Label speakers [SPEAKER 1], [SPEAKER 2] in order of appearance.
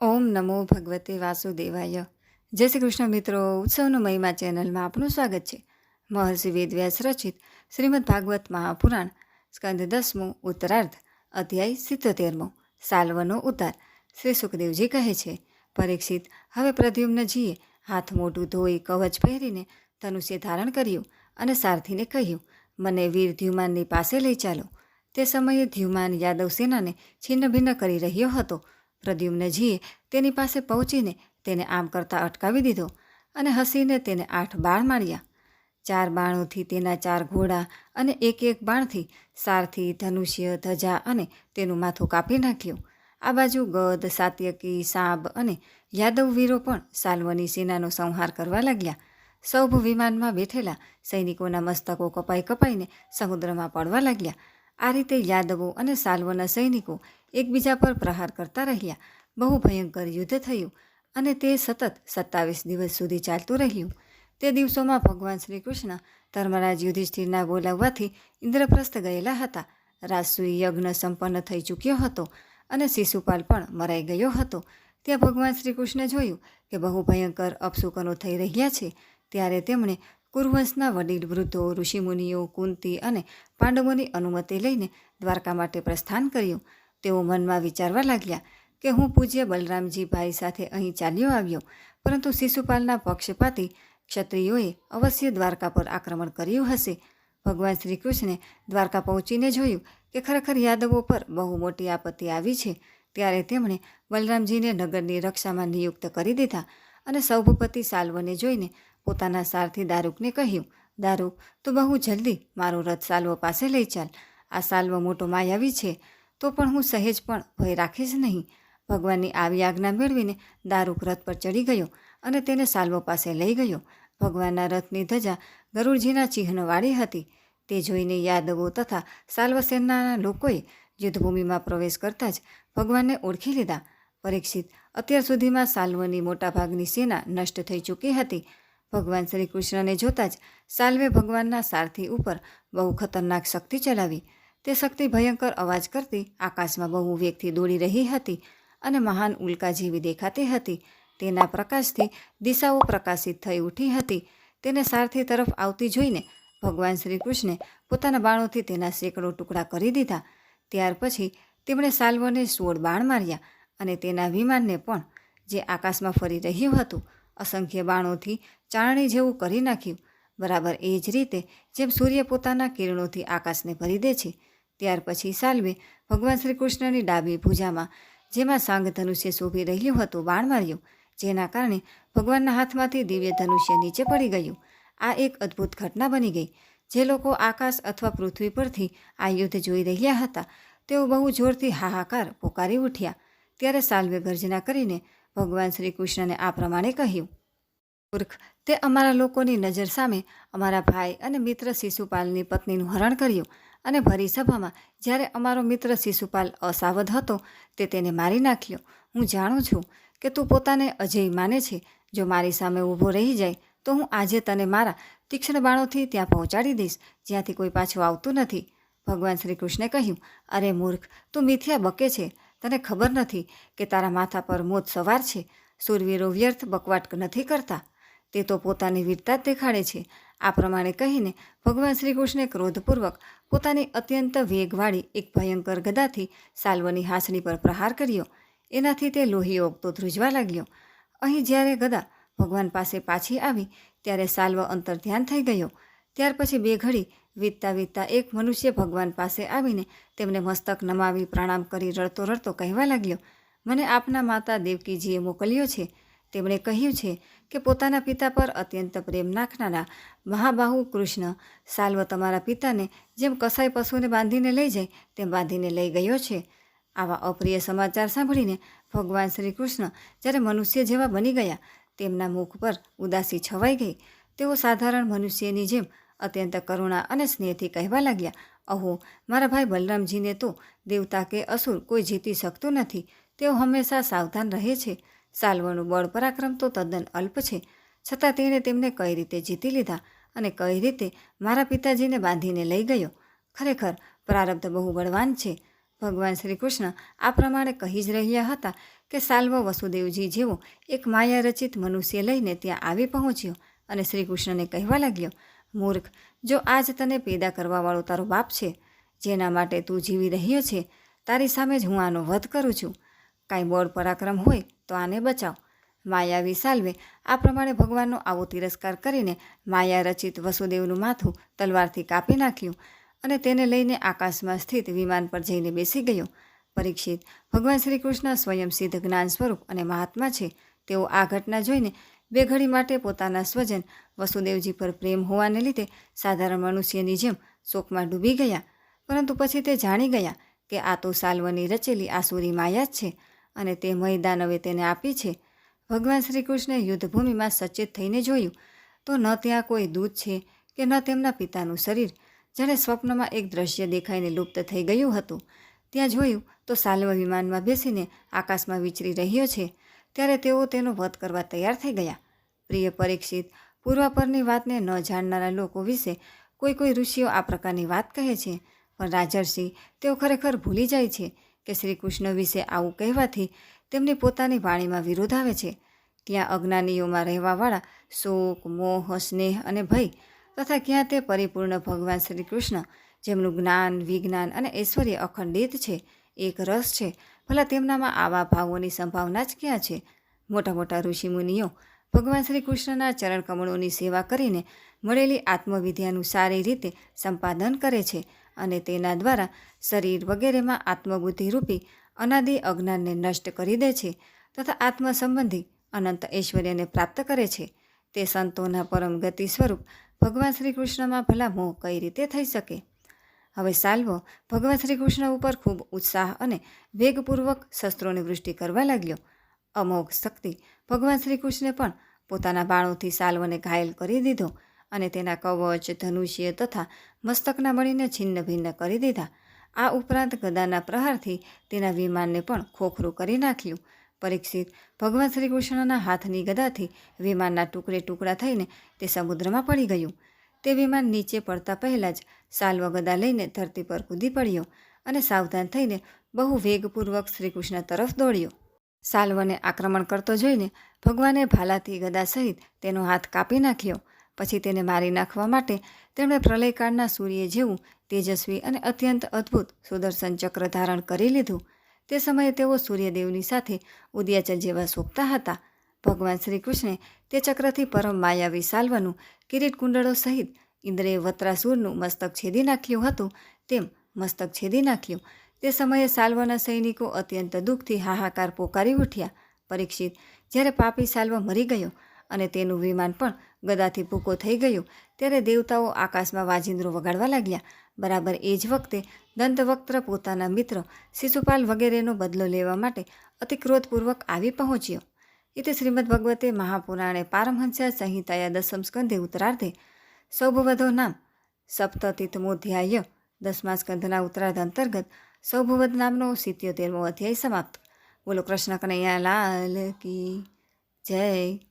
[SPEAKER 1] ઓમ નમો ભગવતે વાસુદેવાય. જય શ્રી કૃષ્ણ મિત્રો, ઉત્સવનો મહિમા ચેનલમાં આપનું સ્વાગત છે. મહર્ષિ વેદવ્યાસ રચિત શ્રીમદ ભાગવત મહાપુરાણ, સ્કંદ દસમું, ઉત્તરાર્ધ, અધ્યાય સિત્તોતેરમો, સાલ્વનો ઉતાર. શ્રી સુખદેવજી કહે છે, પરીક્ષિત, હવે પ્રદ્યુમ્નજીએ હાથ મોઢું ધોઈ કવચ પહેરીને ધનુષ્ય ધારણ કર્યું અને સારથીને કહ્યું, મને વીર ધ્યુમાનની પાસે લઈ ચાલો. તે સમયે ધ્યુમાન યાદવ સેનાને છિન્ન ભિન્ન કરી રહ્યો હતો. પ્રદ્યુમ્નજીએ તેની પાસે પહોંચીને તેને આમ કરતાં અટકાવી દીધો અને હસીને તેને આઠ બાણ માર્યા ચાર બાણોથી તેના ચાર ઘોડા અને એક એક બાણથી સારથી ધનુષ્ય, ધજા અને તેનું માથું કાપી નાખ્યું. આ બાજુ ગદ, સાત્યકી, સાંબ અને યાદવ વીરો પણ સાલ્વની સેનાનો સંહાર કરવા લાગ્યા. સૌભ વિમાનમાં બેઠેલા સૈનિકોના મસ્તકો કપાઈ કપાઈને સમુદ્રમાં પડવા લાગ્યા. આ રીતે યાદવો અને સાલ્વના સૈનિકો એકબીજા પર પ્રહાર કરતા રહ્યા. બહુ ભયંકર યુદ્ધ થયું અને તે સતત સત્તાવીસ દિવસ સુધી ચાલતું રહ્યું. તે દિવસોમાં ભગવાન શ્રી કૃષ્ણ ધર્મરાજ યુધિષ્ઠિરના બોલાવવાથી ઇન્દ્રપ્રસ્થ ગયેલા હતા. રાજસુઈ યજ્ઞ સંપન્ન થઈ ચૂક્યો હતો અને શિશુપાલ પણ મરાઈ ગયો હતો. ત્યાં ભગવાન શ્રી કૃષ્ણે જોયું કે બહુ ભયંકર અપશુકનો થઈ રહ્યા છે. ત્યારે તેમણે કુરવંશના વડીલ, વૃદ્ધો, ઋષિમુનિઓ, કુંતી અને પાંડવોની અનુમતિ લઈને દ્વારકા માટે પ્રસ્થાન કર્યું. તેઓ મનમાં વિચારવા લાગ્યા કે હું પૂજ્ય બલરામજી ભાઈ સાથે અહીં ચાલ્યો આવ્યો, પરંતુ શિશુપાલના પક્ષપાતી ક્ષત્રિયોએ અવશ્ય દ્વારકા પર આક્રમણ કર્યું હશે. ભગવાન શ્રી કૃષ્ણે દ્વારકા પહોંચીને જોયું કે ખરેખર યાદવો પર બહુ મોટી આપત્તિ આવી છે, ત્યારે તેમણે બલરામજીને નગરની રક્ષામાં નિયુક્ત કરી દીધા અને સૌભપતિ સાલ્વને જોઈને પોતાના સારથી દારૂકને કહ્યું, દારૂક, તું બહુ જલ્દી મારો રથ સાલ્વ પાસે લઈ ચાલ. આ સાલ્વ મોટો માયાવી છે. તો પણ હું સહેજ પણ ભય રાખીશ નહીં. ભગવાનની આવી આજ્ઞા મેળવીને દારૂક રથ પર ચડી ગયો અને તેને સાલ્વો પાસે લઈ ગયો. ભગવાનના રથની ધજા ગરુડજીના ચિહ્નવાળી હતી. તે જોઈને યાદવો તથા સાલ્વસેનાના લોકોએ યુદ્ધભૂમિમાં પ્રવેશ કરતાં જ ભગવાનને ઓળખી લીધા. પરીક્ષિત અત્યાર સુધીમાં સાલ્વની મોટાભાગની સેના નષ્ટ થઈ ચૂકી હતી. ભગવાન શ્રી કૃષ્ણને જોતાં જ સાલ્વે ભગવાનના સારથી ઉપર બહુ ખતરનાક શક્તિ ચલાવી તે શક્તિ ભયંકર અવાજ કરતી આકાશમાં બહુ વેગથી દોડી રહી હતી અને મહાન ઉલ્કા જેવી દેખાતી હતી. તેના પ્રકાશથી દિશાઓ પ્રકાશિત થઈ ઉઠી હતી. તેને સારથી તરફ આવતી જોઈને ભગવાન શ્રી કૃષ્ણે પોતાના બાણોથી તેના સેંકડો ટુકડા કરી દીધા. ત્યાર પછી તેમણે સાલ્વને સોળ બાણ માર્યા અને તેના વિમાનને પણ, જે આકાશમાં ફરી રહ્યું હતું, અસંખ્ય બાણોથી ચારણી જેવું કરી નાખ્યું. બરાબર એ જ રીતે જેમ સૂર્ય પોતાના કિરણોથી આકાશને ભરી દે છે ત્યાર પછી સાલ્વે ભગવાન શ્રી કૃષ્ણની ડાબી ભૂજામાં, જેમાં સાંગ ધનુષ્ય શોભી રહ્યું હતું, બાણ માર્યું, જેના કારણે ભગવાનના હાથમાંથી દિવ્ય ધનુષ્ય નીચે પડી ગયું. આ એક અદ્ભુત ઘટના બની ગઈ. જે લોકો આકાશ અથવા પૃથ્વી પરથી આ યુદ્ધ જોઈ રહ્યા હતા, તેઓ બહુ જોરથી હાહાકાર પોકારી ઉઠ્યા. ત્યારે સાલ્વે ગર્જના કરીને ભગવાન શ્રી કૃષ્ણને આ પ્રમાણે કહ્યું, મૂર્ખ, તે અમારા લોકોની નજર સામે અમારા ભાઈ અને મિત્ર શિશુપાલની પત્નીનું હરણ કર્યું. અને ભરી સભામાં જ્યારે અમારો મિત્ર શિશુપાલ અસાવધ હતો તે તેને મારી નાખ્યો. હું જાણું છું કે તું પોતાને અજય માને છે. જો મારી સામે ઊભો રહી જાય, તો હું આજે તને મારા તીક્ષ્ણ બાણોથી ત્યાં પહોંચાડી દઈશ, જ્યાંથી કોઈ પાછું આવતું નથી. ભગવાન શ્રી કૃષ્ણે કહ્યું, અરે મૂર્ખ, તું મિથ્યા બકે છે. તને ખબર નથી કે તારા માથા પર મોત સવાર છે. સુરવીરો વ્યર્થ બકવાટ નથી કરતા. તે તો પોતાની વીરતા જ દેખાડે છે. આ પ્રમાણે કહીને ભગવાન શ્રી કૃષ્ણે ક્રોધપૂર્વક પોતાની અત્યંત વેગવાળી એક ભયંકર ગદાથી સાલ્વની હાંસણી પર પ્રહાર કર્યો. એનાથી તે લોહી ઓગતો ધ્રુજવા લાગ્યો. અહીં જ્યારે ગદા ભગવાન પાસે પાછી આવી, ત્યારે સાલ્વ અંતર ધ્યાન થઈ ગયો. ત્યાર પછી બે ઘડી વીતતા વીતતા એક મનુષ્ય ભગવાન પાસે આવીને તેમને મસ્તક નમાવી, પ્રણામ કરી, રડતો રડતો કહેવા લાગ્યો, મને આપના માતા દેવકીજીએ મોકલ્યો છે. તેમણે કહ્યું છે કે પોતાના પિતા પર અત્યંત પ્રેમ નાખનારા મહાબાહુ કૃષ્ણ સાલ્વ તમારા પિતાને જેમ કસાઈ પશુને બાંધીને લઈ જાય તેમ બાંધીને લઈ ગયો છે. આવા અપ્રિય સમાચાર સાંભળીને ભગવાન શ્રી કૃષ્ણ જ્યારે મનુષ્ય જેવા બની ગયા, તેમના મુખ પર ઉદાસી છવાઈ ગઈ. તેઓ સાધારણ મનુષ્યની જેમ અત્યંત કરુણા અને સ્નેહથી કહેવા લાગ્યા, અહો, મારા ભાઈ બલરામજીને તો દેવતા કે અસુર કોઈ જીતી શકતું નથી. તેઓ હંમેશા સાવધાન રહે છે. સાલ્વનું બળ પરાક્રમ તો તદ્દન અલ્પ છે. છતાં તેણે તેમને કઈ રીતે જીતી લીધા અને કઈ રીતે મારા પિતાજીને બાંધીને લઈ ગયો? ખરેખર પ્રારબ્ધ બહુ બળવાન છે. ભગવાન શ્રી કૃષ્ણ આ પ્રમાણે કહી જ રહ્યા હતા કે સાલ્વ વસુદેવજી જેવો એક માયા રચિત મનુષ્ય લઈને ત્યાં આવી પહોંચ્યો અને શ્રી કૃષ્ણને કહેવા લાગ્યો, મૂર્ખ, જો આજ તને પેદા કરવાવાળો તારો બાપ છે, જેના માટે તું જીવી રહ્યો છે, તારી સામે જ હું આનો વધ કરું છું. કાંઈ બળ પરાક્રમ હોય તો આને બચાવ. માયાવી સાલ્વે આ પ્રમાણે ભગવાનનો આવો તિરસ્કાર કરીને માયા રચિત વસુદેવનું માથું તલવારથી કાપી નાખ્યું અને તેને લઈને આકાશમાં સ્થિત વિમાન પર જઈને બેસી ગયો. પરીક્ષિત, ભગવાન શ્રી કૃષ્ણ સ્વયં સિદ્ધ જ્ઞાન સ્વરૂપ અને મહાત્મા છે. તેઓ આ ઘટના જોઈને બે ઘડી માટે પોતાના સ્વજન વસુદેવજી પર પ્રેમ હોવાને લીધે સાધારણ મનુષ્યની જેમ શોકમાં ડૂબી ગયા. પરંતુ પછી તે જાણી ગયા કે આ તો સાલ્વની રચેલી આસુરી માયા જ છે. અને તે મયદાનવે તેને આપી છે. ભગવાન શ્રી કૃષ્ણે યુદ્ધભૂમિમાં સચેત થઈને જોયું, તો ન ત્યાં કોઈ દૂત છે કે ન તેમના પિતાનું શરીર જ્યારે સ્વપ્નમાં એક દ્રશ્ય દેખાઈને લુપ્ત થઈ ગયું હતું. ત્યાં જોયું, તો સાલ્વ વિમાનમાં બેસીને આકાશમાં વિચરી રહ્યો છે. ત્યારે તેઓ તેનો વધ કરવા તૈયાર થઈ ગયા. પ્રિય પરીક્ષિત પૂર્વ પરની વાતને ન જાણનારા લોકો વિશે કોઈ કોઈ ઋષિઓ આ પ્રકારની વાત કહે છે, પણ રાજર્ષિ તેઓ ખરેખર ભૂલી જાય છે કે શ્રી કૃષ્ણ વિશે આવું કહેવાથી તેમની પોતાની વાણીમાં વિરોધ આવે છે. ત્યાં અજ્ઞાનીઓમાં રહેવાવાળા શોક, મોહ, સ્નેહ અને ભય તથા ક્યાં તે પરિપૂર્ણ ભગવાન શ્રી કૃષ્ણ જેમનું જ્ઞાન, વિજ્ઞાન અને ઐશ્વર્ય અખંડિત છે, એક રસ છે, ભલા તેમનામાં આવા ભાવોની સંભાવના જ ક્યાં છે? મોટા મોટા ઋષિમુનિઓ ભગવાન શ્રી કૃષ્ણના ચરણકમળોની સેવા કરીને મળેલી આત્મવિદ્યાનું સારી રીતે સંપાદન કરે છે. અને તેના દ્વારા શરીર વગેરેમાં આત્મબુદ્ધિરૂપી અનાદિ અજ્ઞાનને નષ્ટ કરી દે છે તથા આત્મ સંબંધી અનંત ઐશ્વર્યને પ્રાપ્ત કરે છે. તે સંતોના પરમ ગતિ સ્વરૂપ ભગવાન શ્રી કૃષ્ણમાં ભલા મોહ કઈ રીતે થઈ શકે? હવે સાલ્વો, ભગવાન શ્રી કૃષ્ણ ઉપર ખૂબ ઉત્સાહ અને વેગપૂર્વક શસ્ત્રોની વૃષ્ટિ કરવા લાગ્યો. અમોઘ શક્તિ ભગવાન શ્રી કૃષ્ણે પણ પોતાના બાણોથી સાલ્વને ઘાયલ કરી દીધો. અને તેના કવચ, ધનુષ્ય તથા મસ્તકના મળીને છિન્ન ભિન્ન કરી દીધા. આ ઉપરાંત ગદાના પ્રહારથી તેના વિમાનને પણ ખોખરું કરી નાખ્યું. પરીક્ષિત ભગવાન શ્રી કૃષ્ણના હાથની ગદાથી વિમાનના ટુકડે ટુકડા થઈને તે સમુદ્રમાં પડી ગયું. તે વિમાન નીચે પડતા પહેલાં જ સાલ્વ ગદા લઈને ધરતી પર કૂદી પડ્યો અને સાવધાન થઈને બહુ વેગપૂર્વક શ્રીકૃષ્ણ તરફ દોડ્યો. સાલ્વને આક્રમણ કરતો જોઈને ભગવાને ભાલાથી ગદા સહિત તેનો હાથ કાપી નાખ્યો. પછી તેને મારી નાખવા માટે તેમણે પ્રલયકાળના સૂર્ય જેવું તેજસ્વી અને અત્યંત અદ્ભુત સુદર્શન ચક્ર ધારણ કરી લીધું. તે સમયે તેઓ સૂર્યદેવની સાથે ઉદયાચલ જેવા શોભતા હતા. ભગવાન શ્રી કૃષ્ણે તે ચક્રથી પરમ માયાવી સાલ્વનું કિરીટ કુંડળો સહિત ઇન્દ્રે વત્રાસુરનું મસ્તક છેદી નાખ્યું હતું. તેમ મસ્તક છેદી નાખ્યું. તે સમયે સાલ્વના સૈનિકો અત્યંત દુઃખથી હાહાકાર પોકારી ઉઠ્યા. પરીક્ષિત, જ્યારે પાપી સાલ્વ મરી ગયો અને તેનું વિમાન પણ ગદાથી ભૂકો થઈ ગયું. ત્યારે દેવતાઓ આકાશમાં વાજિંદ્રો વગાડવા લાગ્યા. બરાબર એ જ વખતે દંતવક્ત્ર પોતાના મિત્ર શિશુપાલ વગેરેનો બદલો લેવા માટે અતિ ક્રોધપૂર્વક આવી પહોંચ્યો. ઇતિ શ્રીમદ ભગવતે મહાપુરાણે પારમહંસ્યા સંહિતાયા દસમ સ્કંધે ઉત્તરાર્ધે સૌભવધો નામ સપ્તતિતમોધ્યાય દસમા સ્કંધના ઉત્તરાર્ધ અંતર્ગત સૌભવધ નામનો સિત્યોતેરમો અધ્યાય સમાપ્ત. બોલો કૃષ્ણ કનૈયા લાલ કી જય.